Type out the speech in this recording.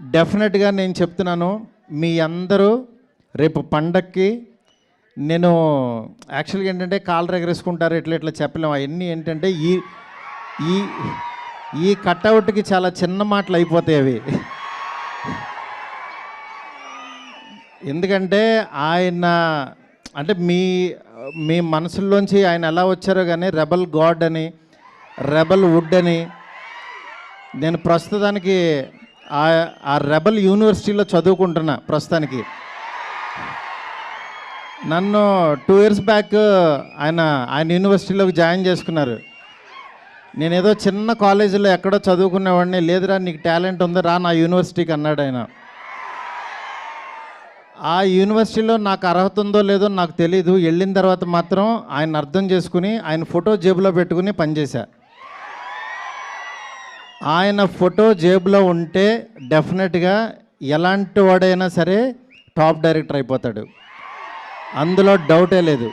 డెఫినెట్గా నేను చెప్తున్నాను మీ అందరూ రేపు పండక్కి నేను యాక్చువల్గా ఏంటంటే కాళ్ళు ఎగరేసుకుంటారు ఇట్లా ఇట్లా చెప్పలేము. అవన్నీ ఏంటంటే ఈ ఈ ఈ కట్అవుట్కి చాలా చిన్న మాటలు అయిపోతాయి అవి. ఎందుకంటే ఆయన అంటే మీ మీ మనసుల్లోంచి ఆయన ఎలా వచ్చారో కానీ రెబల్ గాడ్ అని రెబల్ వుడ్ అని నేను ప్రస్తుతానికి ఆ ఆ రెబల్ యూనివర్సిటీలో చదువుకుంటున్నా ప్రస్తుతానికి. నన్ను టూ ఇయర్స్ బ్యాక్ ఆయన ఆయన యూనివర్సిటీలోకి జాయిన్ చేసుకున్నారు. నేనేదో చిన్న కాలేజీలో ఎక్కడో చదువుకునేవాడిని. లేదురా నీకు టాలెంట్ ఉంది రా నా యూనివర్సిటీకి అన్నాడు ఆయన. ఆ యూనివర్సిటీలో నాకు అర్హత ఉందో లేదో నాకు తెలీదు. వెళ్ళిన తర్వాత మాత్రం ఆయన అర్థం చేసుకుని ఆయన ఫోటో జేబులో పెట్టుకుని పనిచేశా. ఆయన ఫోటో జేబులో ఉంటే డెఫినెట్గా ఎలాంటి వాడైనా సరే టాప్ డైరెక్టర్ అయిపోతాడు. అందులో డౌటే లేదు.